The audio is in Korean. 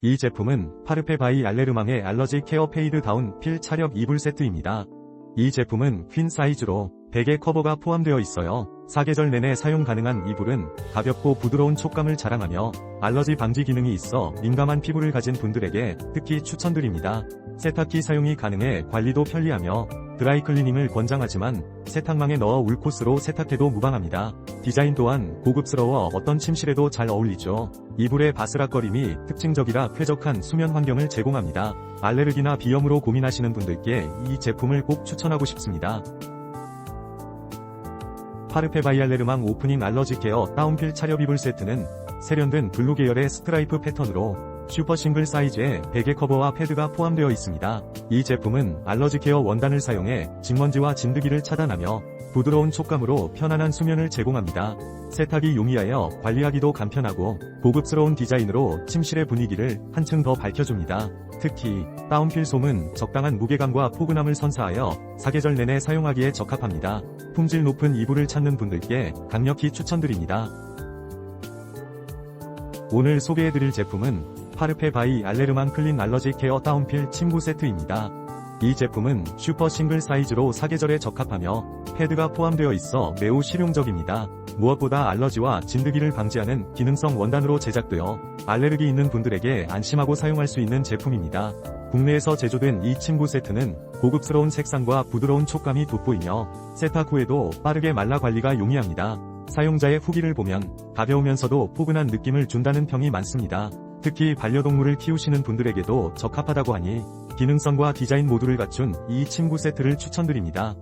이 제품은 파르페 바이 알레르망의 알러지 케어 페이드 다운 필 차력 이불 세트입니다. 이 제품은 퀸 사이즈로 베개 커버가 포함되어 있어요. 사계절 내내 사용 가능한 이불은 가볍고 부드러운 촉감을 자랑하며 알러지 방지 기능이 있어 민감한 피부를 가진 분들에게 특히 추천드립니다. 세탁기 사용이 가능해 관리도 편리하며 드라이 클리닝을 권장하지만 세탁망에 넣어 울코스로 세탁해도 무방합니다. 디자인 또한 고급스러워 어떤 침실에도 잘 어울리죠. 이불의 바스락거림이 특징적이라 쾌적한 수면 환경을 제공합니다. 알레르기나 비염으로 고민하시는 분들께 이 제품을 꼭 추천하고 싶습니다. 파르페 바이알레르망 오프닝 알러지 케어 다운필 차렵 이불 세트는 세련된 블루 계열의 스트라이프 패턴으로 슈퍼 싱글 사이즈의 베개 커버와 패드가 포함되어 있습니다. 이 제품은 알러지 케어 원단을 사용해 진먼지와 진드기를 차단하며 부드러운 촉감으로 편안한 수면을 제공합니다. 세탁이 용이하여 관리하기도 간편하고 고급스러운 디자인으로 침실의 분위기를 한층 더 밝혀줍니다. 특히 다운필 솜은 적당한 무게감과 포근함을 선사하여 사계절 내내 사용하기에 적합합니다. 품질 높은 이불을 찾는 분들께 강력히 추천드립니다. 오늘 소개해드릴 제품은 파르페 바이 알레르만 클린 알러지 케어 다운필 침구 세트입니다. 이 제품은 슈퍼 싱글 사이즈로 사계절에 적합하며 패드가 포함되어 있어 매우 실용적입니다. 무엇보다 알러지와 진드기를 방지하는 기능성 원단으로 제작되어 알레르기 있는 분들에게 안심하고 사용할 수 있는 제품입니다. 국내에서 제조된 이 침구 세트는 고급스러운 색상과 부드러운 촉감이 돋보이며 세탁 후에도 빠르게 말라 관리가 용이합니다. 사용자의 후기를 보면 가벼우면서도 포근한 느낌을 준다는 평이 많습니다. 특히 반려동물을 키우시는 분들에게도 적합하다고 하니 기능성과 디자인 모두를 갖춘 이 침구 세트를 추천드립니다.